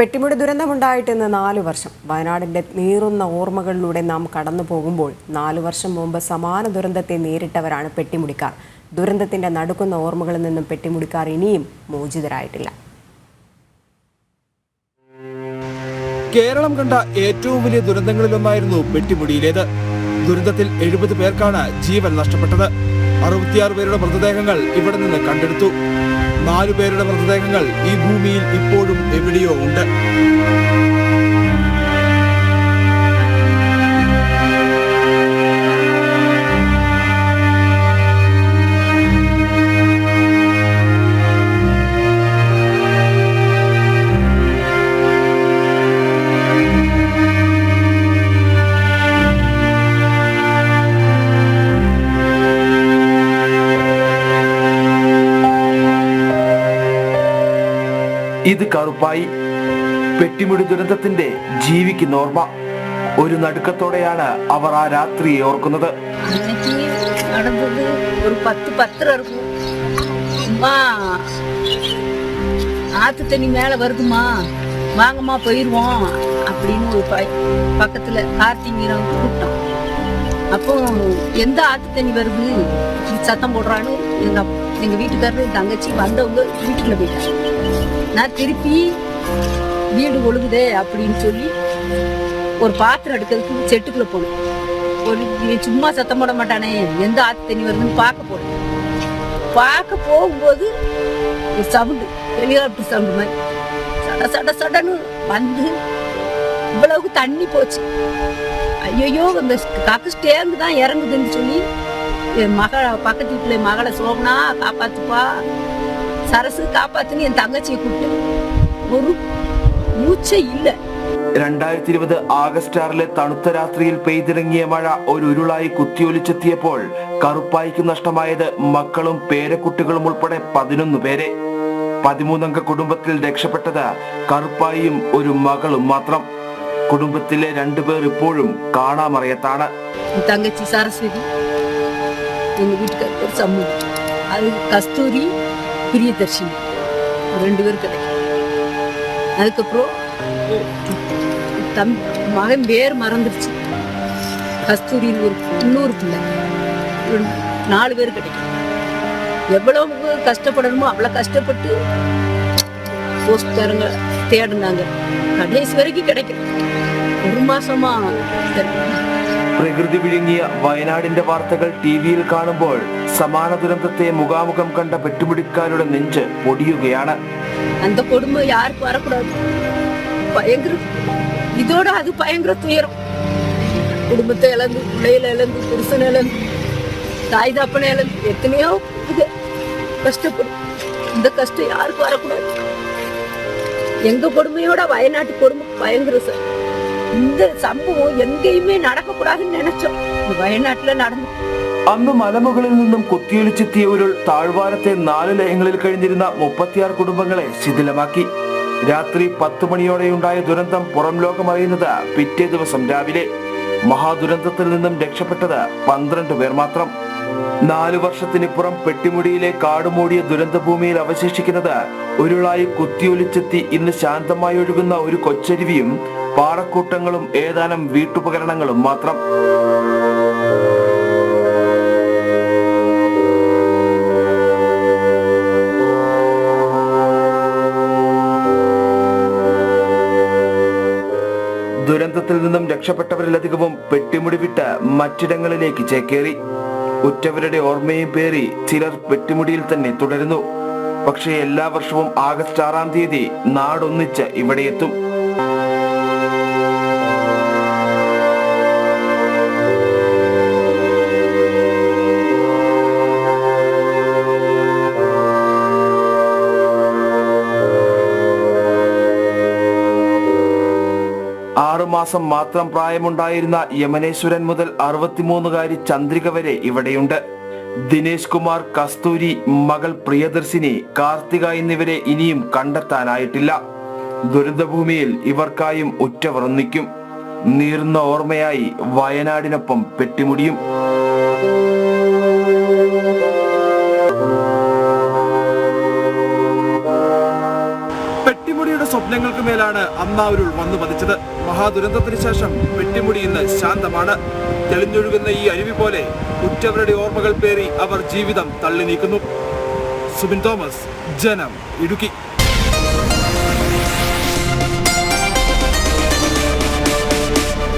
പെട്ടിമുടി ദുരന്തമുണ്ടായിട്ട് ഇന്ന് നാലു വർഷം. വയനാടിന്റെ നീറുന്ന ഓർമ്മകളിലൂടെ നാം കടന്നു പോകുമ്പോൾ നാലു വർഷം മുമ്പ് സമാന ദുരന്തത്തെ നേരിട്ടവരാണ് പെട്ടിമുടിക്കാർ. ദുരന്തത്തിന്റെ നടുക്കുന്ന ഓർമ്മകളിൽ നിന്നും പെട്ടിമുടിക്കാർ ഇനിയും മോചിതരായിട്ടില്ല. കേരളം കണ്ട ഏറ്റവും വലിയ ദുരന്തങ്ങളിലൊന്നായിരുന്നു പെട്ടിമുടിയിലേത്. ദുരന്തത്തിൽ എഴുപത് പേർക്കാണ് ജീവൻ നഷ്ടപ്പെട്ടത്. അറുപത്തിയാറ് പേരുടെ മൃതദേഹങ്ങൾ ഇവിടെ നിന്ന് കണ്ടെടുത്തു. നാലു പേരുടെ മൃതദേഹങ്ങൾ ഈ ഭൂമിയിൽ ഇപ്പോഴും എവിടെയോ ഉണ്ട്. ഇത് കറുപ്പായി പെട്ടിമുടി ദുരന്തത്തിന്റെ ജീവിക്കുന്ന ഓർമ്മ ഒരു നടുക്കത്തോടെയാണ് അവർ ആ രാത്രിയെ ഓർക്കുന്നത് அன்னைக்கு நடந்தது ஒரு பத்து பத்தரை இருக்கும் அம்மா ஆத்து தண்ணி மேல வருதுமா வாங்கம்மா போயிருவோம் அப்படின்னு ஒரு பை- பக்கத்துல கார்த்திகீரம் கூப்பிட்டோம் அப்போ எந்த ஆத்து தண்ணி வருது? சத்தம் போடுறான்னு எங்க எங்க வீட்டுக்காரரு என் தங்கச்சி வந்தவங்க வீட்டுக்குள்ள போயிட்டாங்க. நான் திருப்பி வீடு ஒழுகுதே அப்படின்னு சொல்லி ஒரு பாத்திரம் எடுக்கிறதுக்கு செட்டுக்குள்ள போனேன். ஒரு சும்மா சத்தம் போட மாட்டானே எந்த ஆத்து தண்ணி வருதுன்னு பார்க்க போனேன் பார்க்க போகும்போது ஒரு சவுண்டு ஹெலிகாப்டர் சவுண்டு மாதிரி. சட சட சடன்னு வந்து இவ்வளவுக்கு தண்ணி போச்சு. ஐயோ இந்த காக்கு ஸ்டேந்து தான் இறங்குதுன்னு சொல்லி என் மக பக்கத்து வீட்டுல என் மகளை சோபனா காப்பாத்துப்பா சரசு காப்பாத்துன்னு என் தங்கச்சியை கூப்பிட்டு ஒரு மூச்சே இல்லை രണ്ടായിരത്തി ഇരുപത് ആഗസ്റ്റ് ആറിലെ തണുത്ത രാത്രിയിൽ പെയ്തിറങ്ങിയ മഴ ഒരു ഉരുളായി കുത്തിയൊലിച്ചെത്തിയപ്പോൾ കറുപ്പായിക്ക് നഷ്ടമായത് മക്കളും പേരക്കുട്ടികളും ഉൾപ്പെടെ പതിനൊന്ന് പേരെ പതിമൂന്നംഗ കുടുംബത്തിൽ രക്ഷപ്പെട്ടത് കറുപ്പായിയും ഒരു മകളും മാത്രം കുടുംബത്തിലെ രണ്ടുപേർ ഇപ്പോഴും കാണാമറയത്താണ് என் தங்கச்சி சரஸ்வதி எங்க வீட்டுக்கார பேர் சம்மு அது கஸ்தூரி பிரியதர்ஷினி ரெண்டு பேரும் கிடைக்கும் அதுக்கப்புறம் தம் மகன் பேர் மறந்துருச்சு கஸ்தூரின்னு ஒரு இன்னொரு பிள்ளை ஒரு நாலு பேர் கிடைக்கும் எவ்வளவு கஷ்டப்படணுமோ அவ்வளோ கஷ்டப்பட்டு போஸ்ட்காரங்க தேடினாங்க கடைசி வரைக்கும் கிடைக்கும் ஒரு மாசமா கிடைக்கும் പ്രകൃതി വിഴുങ്ങിയ വയനാടിന്റെ വാർത്തകൾ ടി വിയിൽ കാണുമ്പോൾ സമാന ദുരന്തത്തെ മുഖാമുഖം കണ്ട പെട്ടുപിടിക്കാരുടെ നെഞ്ച് പൊടിയുകയാണ് அந்த கொடுமை யாருக்கும் வரக்கூடாது பயங்கர இதோட அது பயங்கர துயரம் குடும்பத்தை இழந்து பிள்ளைகளை இழந்து புருஷனை இழந்து தாய் தாப்பனை இழந்து எத்தனையோ இது கஷ்டப்படும் இந்த கஷ்டம் யாருக்கும் வரக்கூடாது எங்க கொடுமையோட வயநாட்டு கொடுமை பயங்கர சார் இந்த சம்பவம் எங்கேயுமே நடக்கக்கூடாதுன்னு நினைச்சோம் இந்த வயநாட்டுல நடந்து അന്ന് മലമുകളിൽ നിന്നും കുത്തിയൊലിച്ചെത്തിയ ഉരുൾ താഴ്വാരത്തെ നാല് ലയങ്ങളിൽ കഴിഞ്ഞിരുന്ന മുപ്പത്തിയാറ് കുടുംബങ്ങളെ ശിഥിലമാക്കി രാത്രി പത്ത് മണിയോടെയുണ്ടായ ദുരന്തം പുറം ലോകമറിയുന്നത് പിറ്റേ ദിവസം രാവിലെ മഹാദുരന്തത്തിൽ നിന്നും രക്ഷപ്പെട്ടത് പന്ത്രണ്ട് പേർ മാത്രം നാലു വർഷത്തിനിപ്പുറം പെട്ടിമുടിയിലെ കാടുമൂടിയ ദുരന്തഭൂമിയിൽ അവശേഷിക്കുന്നത് ഉരുളായി കുത്തിയൊലിച്ചെത്തി ഇന്ന് ശാന്തമായി ഒഴുകുന്ന ഒരു കൊച്ചരുവിയും പാറക്കൂട്ടങ്ങളും ഏതാനും വീട്ടുപകരണങ്ങളും മാത്രം. ദുരന്തത്തിൽ നിന്നും രക്ഷപ്പെട്ടവരിലധികവും പെട്ടിമുടി വിട്ട് മറ്റിടങ്ങളിലേക്ക് ചേക്കേറി. ഉറ്റവരുടെ ഓർമ്മയും പേറി ചിലർ വെട്ടിമുടിയിൽ തന്നെ തുടരുന്നു. പക്ഷേ എല്ലാ വർഷവും ആഗസ്റ്റ് ആറാം തീയതി നാടൊന്നിച്ച് ഇവിടെ എത്തും. ആറുമാസം മാത്രം പ്രായമുണ്ടായിരുന്ന യമനേശ്വരൻ മുതൽ അറുപത്തിമൂന്നുകാരി ചന്ദ്രിക വരെ ഇവിടെയുണ്ട്. ദിനേശ് കുമാർ കസ്തൂരി മകൾ പ്രിയദർശിനി കാർത്തിക എന്നിവരെ ഇനിയും കണ്ടെത്താനായിട്ടില്ല. ദുരന്തഭൂമിയിൽ ഇവർക്കായും ഉറ്റവർ ഒന്നിക്കും നീർന്ന ഓർമ്മയായി വയനാടിനൊപ്പം പെട്ടിമുടിയും. പെട്ടിമുടിയുടെ സ്വപ്നങ്ങൾക്ക് മേലാണ് അമ്മാവരുൾ വന്നു പതിച്ചത്. മഹാദുരന്തത്തിന് ശേഷം പെട്ടിമുടി ഇന്ന് ശാന്തമാണ്. തെളിഞ്ഞൊഴുകുന്ന ഈ അരുവി പോലെ ഉറ്റവരുടെ ഓർമ്മകൾ പേറി അവർ ജീവിതം തള്ളി നീക്കുന്നു സുബിൻ തോമസ് ജനം ഇടുക്കി.